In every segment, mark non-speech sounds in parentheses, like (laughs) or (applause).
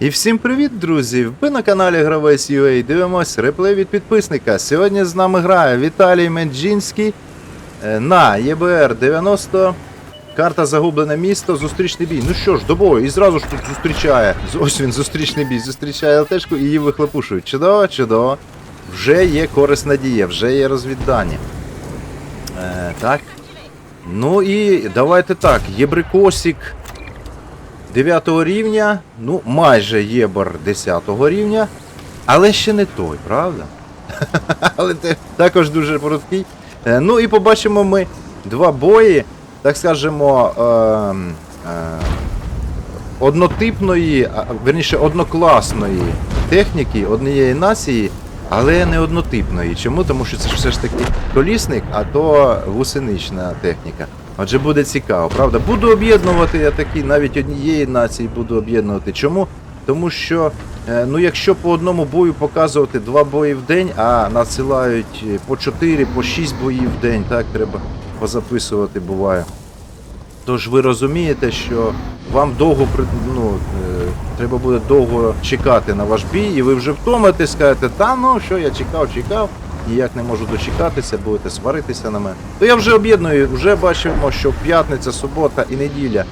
І всім привіт, друзі! Ви на каналі Гравець UA дивимось реплей від підписника. Сьогодні з нами грає Віталій Меджинський е, на ЄБР 90. Карта Загублене місто, зустрічний бій. Ну що ж, до бою, і зразу ж тут зустрічає. Ось він, зустрічний бій, зустрічає ЛТшку і її вихлопушують. Чудово, чудово. Вже є корисна дія, вже є розвіддані. Е, так. Ну і давайте так, Єбрикосік 9 рівня, ну майже Єбор 10 рівня, але ще не той, правда? (laughs) але те, також дуже прудкий. Е, Ну і побачимо ми два бої, так скажемо, е, е, однотипної, верніше однокласної техніки однієї нації, але не однотипної. Чому? Тому що це все ж таки колісник, а то гусенична техніка. Отже, буде цікаво, правда? Буду об'єднувати я такі, навіть однієї нації буду об'єднувати. Чому? Тому що, е, ну якщо по одному бою показувати два бої в день, а надсилають е, по 4, по 6 боїв в день, так треба позаписувати буває. Тож ви розумієте, що вам довго ну, е, треба буде довго чекати на ваш бій, і ви вже втомитесь, скажете, та ну що я чекав, чекав, ніяк не можу дочекатися, будете сваритися на мене. То я вже об'єдную, вже бачимо, що п'ятниця, субота і неділя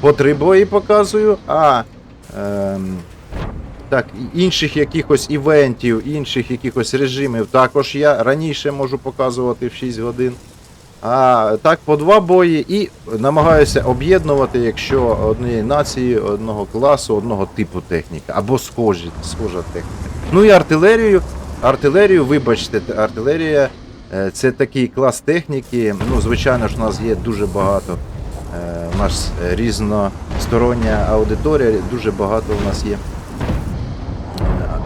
по три бої показую, а ем, так, інших якихось івентів, інших якихось режимів також я раніше можу показувати в 6 годин. А так, по два бої і намагаюся об'єднувати, якщо однієї нації, одного класу, одного типу техніка, або схожі, схожа техніка. Ну і артилерію. Артилерію, вибачте, артилерія е, це такий клас техніки. Ну, звичайно ж, у нас є дуже багато. е, У нас е, різностороння аудиторія, дуже багато у нас є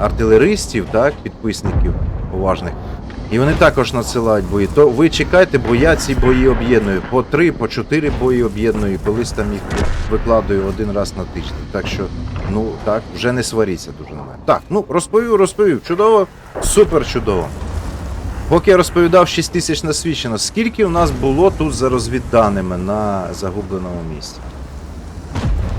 артилеристів, так, підписників уважних. І вони також надсилають бої. То ви чекайте, бо я ці бої об'єдную. По три, по чотири бої об'єдную, колись там їх викладаю один раз на тиждень. Так що, ну так, вже не сваріться дуже на мене. Так, ну розповів, розповів. Чудово, супер чудово. Поки я розповідав 6 тисяч насвідчено, скільки у нас було тут за розвідданими на загубленому місці?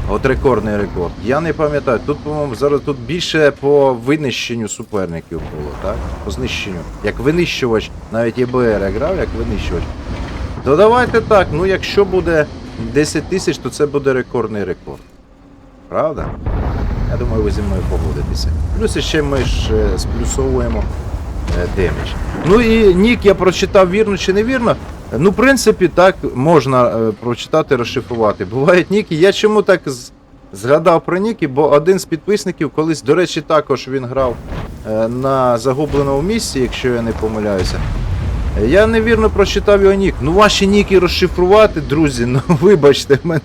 От рекордний рекорд. Я не пам'ятаю. Тут, по-моєму, зараз тут більше по винищенню суперників було, так? По знищенню. Як винищувач, навіть ЄБР я грав як винищувач. То давайте так, ну якщо буде 10 тисяч, то це буде рекордний рекорд. Правда? Я думаю, ви зі мною погодитеся. Плюс ще ми ж е, сплюсовуємо е, демедж. Ну і нік я прочитав вірно чи невірно. Ну, в принципі, так можна е, прочитати, розшифрувати. Бувають ніки. Я чому так згадав про ніки, бо один з підписників колись, до речі, також він грав на загубленому місці, якщо я не помиляюся. Я невірно прочитав його нік. Ну, ваші ніки розшифрувати, друзі, ну (laughs) вибачте мене.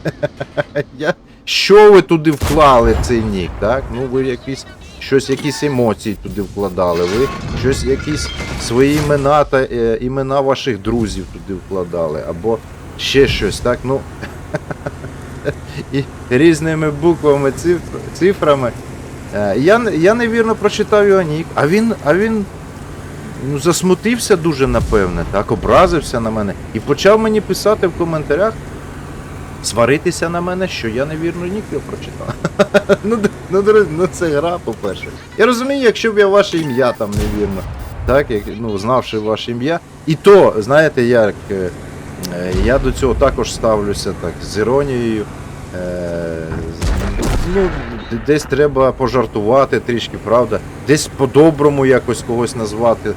Я... Що ви туди вклали цей нік, так? Ну ви якісь щось, якісь емоції туди вкладали. Ви щось, якісь свої імена та е, імена ваших друзів туди вкладали, або ще щось, так? Ну. (laughs) І різними буквами, цифр, цифрами. Е, Я, я невірно прочитав його нік, а він, а він ну, засмутився дуже, напевне, так, образився на мене і почав мені писати в коментарях, сваритися на мене, що я невірно його прочитав. (laughs) ну, ну, ну це гра, по-перше. Я розумію, якщо б я ваше ім'я там невірно, так, як, ну, знавши ваше ім'я. І то, знаєте, як е, е, я до цього також ставлюся так, з іронією. Е, ну, десь треба пожартувати трішки, правда. Десь по-доброму якось когось назвати,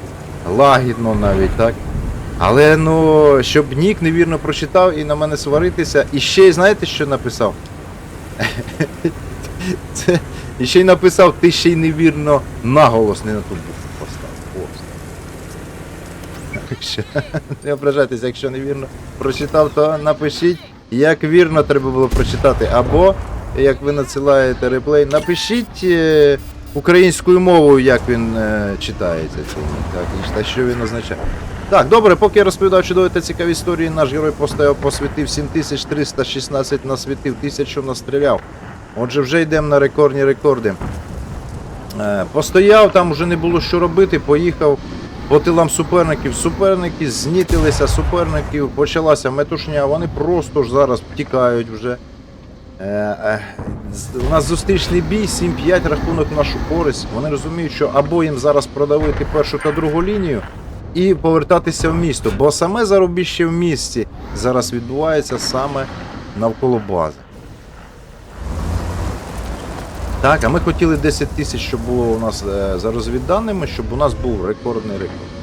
лагідно навіть, так. Але ну, щоб нік невірно прочитав і на мене сваритися. І ще й знаєте, що написав? (laughs) І ще й написав, ти ще й невірно наголос не на ту букву поставив. (laughs) Не ображайтеся, якщо невірно прочитав, то напишіть, як вірно треба було прочитати. Або, як ви надсилаєте реплей, напишіть е, українською мовою, як він е, читається. Так, та що він означає. Так, добре, поки я розповідав чудові та цікаві історії, наш герой поставив, посвятив 7316 насвітив, 1000 настріляв. Отже, вже йдемо на рекордні рекорди. Е, Постояв, там вже не було що робити, поїхав по тилам суперників. Суперники знітилися, суперників, почалася метушня, вони просто ж зараз втікають вже. Е, е, у нас зустрічний бій, 7-5 рахунок нашу користь. Вони розуміють, що або їм зараз продавити першу та другу лінію і повертатися в місто, бо саме зарубіще в місті зараз відбувається саме навколо бази. Так, а ми хотіли 10 тисяч, щоб було у нас е, за розвідданими, щоб у нас був рекордний рекорд.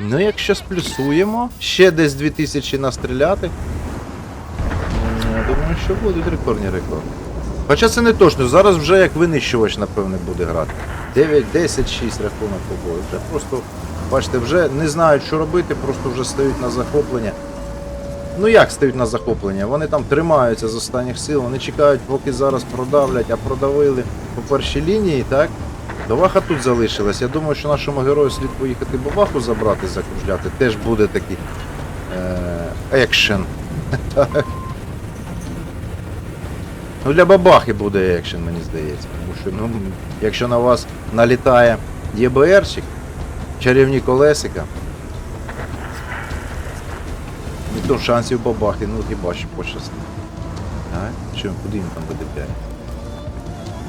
Ну, якщо сплюсуємо, ще десь 2000 настріляти. Я думаю, що будуть рекордні рекорди. Хоча це не точно, зараз вже як винищувач, напевне, буде грати. 9, 10, 6 рахунок по бою. Вже просто, бачите, вже не знають, що робити, просто вже стають на захоплення. Ну як стають на захоплення? Вони там тримаються з останніх сил, вони чекають, поки зараз продавлять, а продавили по першій лінії, так? Баваха тут залишилась. Я думаю, що нашому герою слід поїхати Баваху забрати, закружляти. Теж буде такий е- екшен. (laughs) ну для бабахи буде екшен, мені здається. Тому що, ну, якщо на вас налітає ЄБРчик, чарівні колесика, то шансів бабахи, ну хіба що пощастить. Так? Що, куди він там п'ять?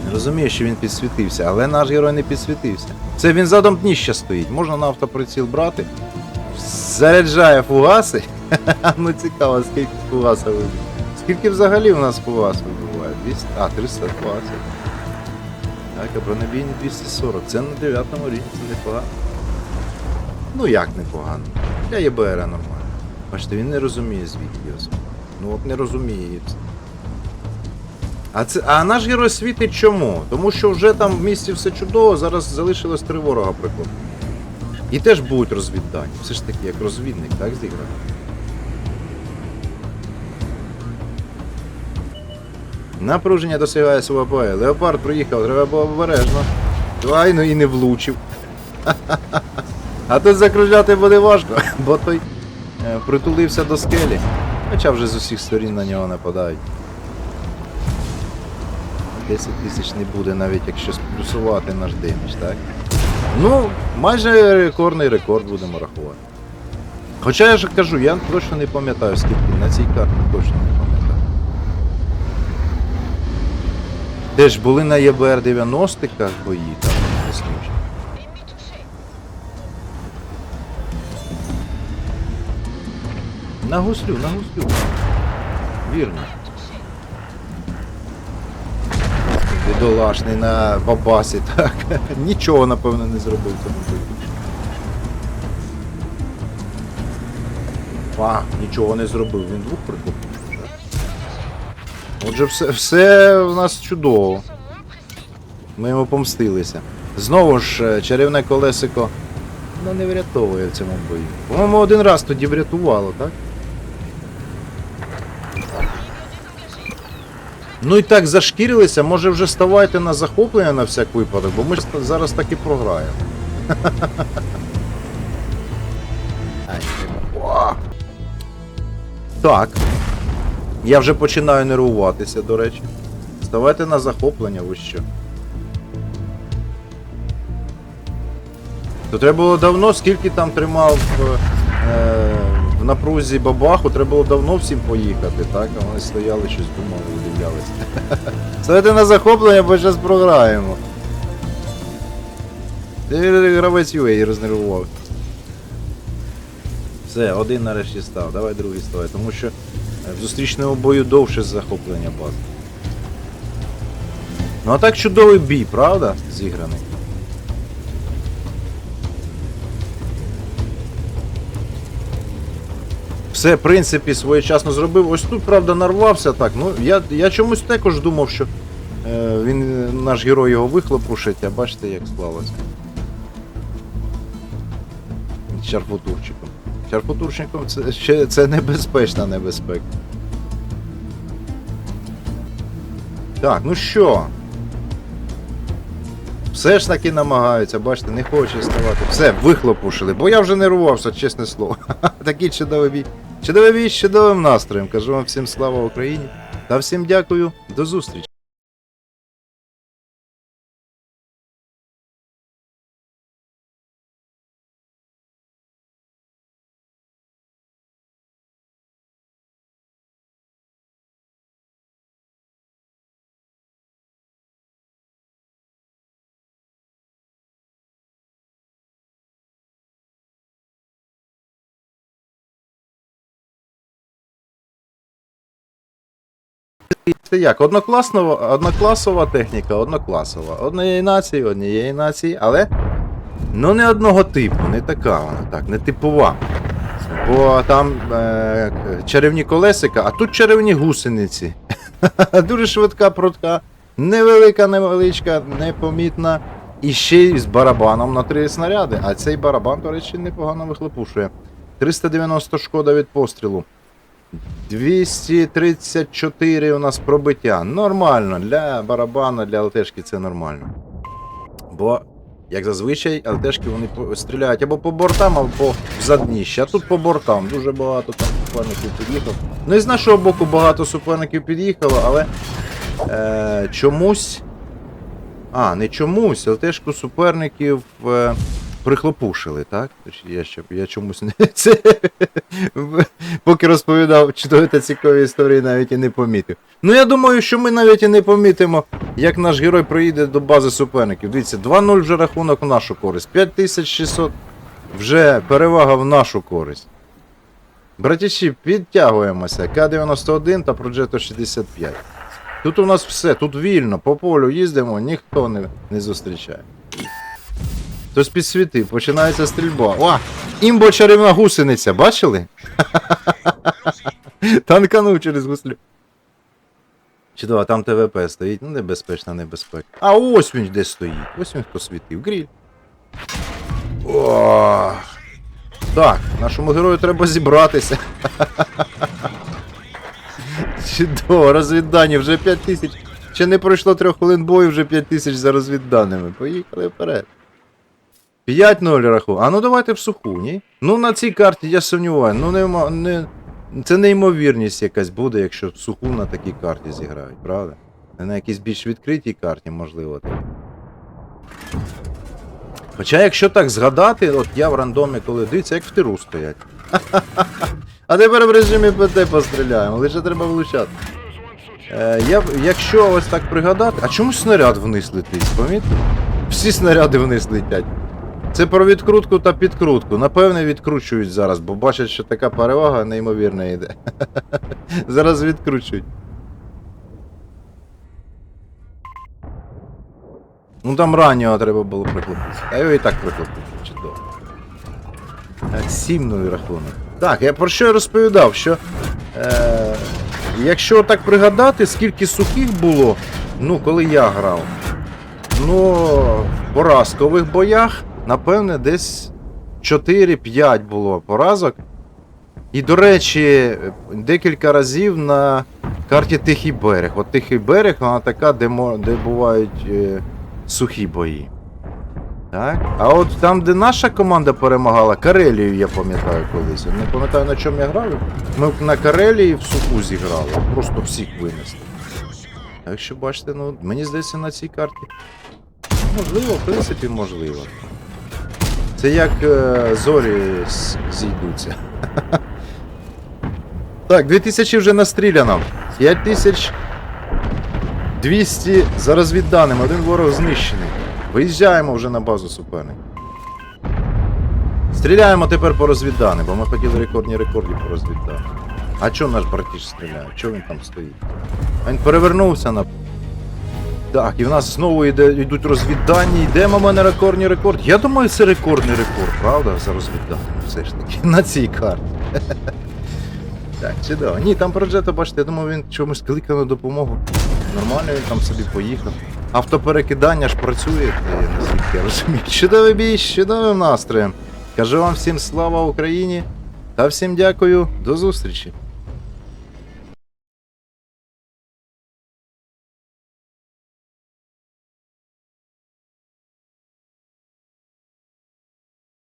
Не розумію, що він підсвітився, але наш герой не підсвітився. Це він задом дніща стоїть. Можна на автоприціл брати. Заряджає фугаси. (laughs) ну цікаво, скільки фугаса вибив. Скільки взагалі у нас фугас вибиває? 200? А, 320. Так, а бронебійний 240. Це на 9 рівні, це непогано. Ну як непогано. Для ЄБР нормально. Бачите, він не розуміє звідки ось. Ну от не розуміє. А, це, а наш герой світить чому? Тому що вже там в місті все чудово, зараз залишилось три ворога приклад. І теж будуть розвіддані. Все ж таки, як розвідник, так зіграв? Напруження досягає свого апогею. Леопард приїхав, треба було обережно. Ай, ну і не влучив. (laughs) А тут закружляти буде важко, (laughs) бо той е, притулився до скелі. Хоча вже з усіх сторін на нього нападають. 10 тисяч не буде, навіть якщо сплюсувати наш демідж, так? Ну, майже рекордний рекорд будемо рахувати. Хоча я ж кажу, я точно не пам'ятаю, скільки на цій карті точно не пам'ятаю. Де ж були на ЄБР 90-ках бої там існуючі. На гуслю, на гуслю. Вірно. Бідолашний на бабасі, так. (laughs) Нічого, напевно, не зробив цьому бою. А, нічого не зробив, він двох прикупив. Отже, все, все в нас чудово. Ми йому помстилися. Знову ж, е, чарівне колесико ну, не врятовує в цьому бою. По-моєму, один раз тоді врятувало, так? Ну і так зашкірилися, може вже ставайте на захоплення на всяк випадок, бо ми зараз так і програємо. (laughs) Так. Я вже починаю нервуватися, до речі. Ставайте на захоплення, ви що. То треба було давно, скільки там тримав е, в напрузі бабаху, треба було давно всім поїхати, так? А вони стояли, щось думали, удивлялися. (laughs) Ставайте на захоплення, бо зараз програємо. Гравець UA рознервував. Все, один нарешті став, давай другий ставай, тому що е, в зустрічному бою довше захоплення бази. Ну а так чудовий бій, правда? Зіграний. Все, в принципі, своєчасно зробив. Ось тут, правда, нарвався так. Ну, я, я чомусь також думав, що е, він, наш герой його вихлопушить, а бачите, як склалося. З Чарфотурчиком. Чарфотурчиком це, ще, це небезпечна небезпека. Так, ну що? Все ж таки намагаються, бачите, не хоче ставати. Все, вихлопушили, бо я вже нервувався, чесне слово. (laughs) Такий чудовий бій. Чудовий бій з чудовим настроєм. Кажу вам всім слава Україні. Та всім дякую, до зустрічі. Це як? Однокласнова, однокласова техніка, однокласова. Однієї нації, однієї нації, але ну не одного типу, не така вона так, не типова. Бо там е, чарівні колесика, а тут чарівні гусениці. (laughs) Дуже швидка прутка, невелика, невеличка, непомітна. І ще й з барабаном на три снаряди. А цей барабан, до речі, непогано вихлопушує. 390 шкода від пострілу. 234 у нас пробиття. Нормально. Для барабана, для ЛТшки це нормально. Бо, як зазвичай, ЛТшки вони стріляють або по бортам, або в задніще. А тут по бортам. Дуже багато там суперників під'їхало. Ну і з нашого боку багато суперників під'їхало, але е, чомусь. А, не чомусь, ЛТшку суперників е, прихлопушили, так? Я, ще, я чомусь не. (laughs) Це, поки розповідав та цікаві історії, навіть і не помітив. Ну я думаю, що ми навіть і не помітимо, як наш герой проїде до бази суперників. Дивіться, 2-0 вже рахунок в нашу користь. 5600 вже перевага в нашу користь. Братіші, підтягуємося. К-91 та Progetto 65. Тут у нас все, тут вільно, по полю їздимо, ніхто не, не зустрічає. Хтось підсвітив, починається стрільба. О! Імбо чарівна гусениця, бачили? (laughs) Танканув через гуслю. Чудово, там ТВП стоїть, ну небезпечна небезпека. А ось він десь стоїть. Ось він хто світив. Гріль. О! Так, нашому герою треба зібратися. (laughs) Чудово, розвіддані, вже 5 тисяч. Ще не пройшло трьох хвилин бою, вже 5 тисяч за розвідданими. Поїхали вперед. 5-0 раху. А ну давайте в суху, ні? Ну на цій карті я сумніваю. Ну нема, не, це неймовірність якась буде, якщо в суху на такій карті зіграють, правда? На якійсь більш відкритій карті, можливо. Так. Хоча, якщо так згадати, от я в рандомі, коли дивиться, як в тиру стоять. (laughs) А тепер в режимі ПТ постріляємо, лише треба влучати. Е, я, якщо ось так пригадати, а чому снаряд вниз летить? Помітили? Всі снаряди вниз летять. Це про відкрутку та підкрутку. Напевне, відкручують зараз, бо бачать, що така перевага неймовірна йде. (laughs) зараз відкручують. Ну там раннього треба було прихлопити. А його і так прихлопити. Чудово. 7-0 рахунок. Так, я про що я розповідав, що е, якщо так пригадати, скільки сухих було, ну, коли я грав, ну, в поразкових боях, напевне, десь 4-5 було поразок. І, до речі, декілька разів на карті Тихий берег. От Тихий берег, вона така, де, де бувають е, сухі бої. Так. А от там, де наша команда перемагала, Карелію, я пам'ятаю колись. Не пам'ятаю на чому я грав. Ми на Карелії в суху зіграли. Просто всіх винесли. Так що бачите, ну, мені здається, на цій карті. Можливо, в принципі, можливо. Це як е, зорі зійдуться. (laughs) Так, 2000 вже настріляно. 5200 за розвідданим, один ворог знищений. Виїжджаємо вже на базу суперника. Стріляємо тепер по розвідданим, бо ми хотіли рекордні рекорди по розвідданим. А чо наш братіш стріляє? Чо він там стоїть? Він перевернувся на. Так, і в нас знову йде, йдуть розвіддані. Йдемо ми на рекордний рекорд. Я думаю, це рекордний рекорд, правда? За розвідданими все ж таки. На цій карті. (laughs) Так, чудово. Ні, там Проджето, бачите, я думаю, він чомусь кликав на допомогу. Нормально він там собі поїхав. Автоперекидання ж працює, я наскільки я розумію. Чудовий бій, чудовим настроєм. Кажу вам всім слава Україні та всім дякую, до зустрічі.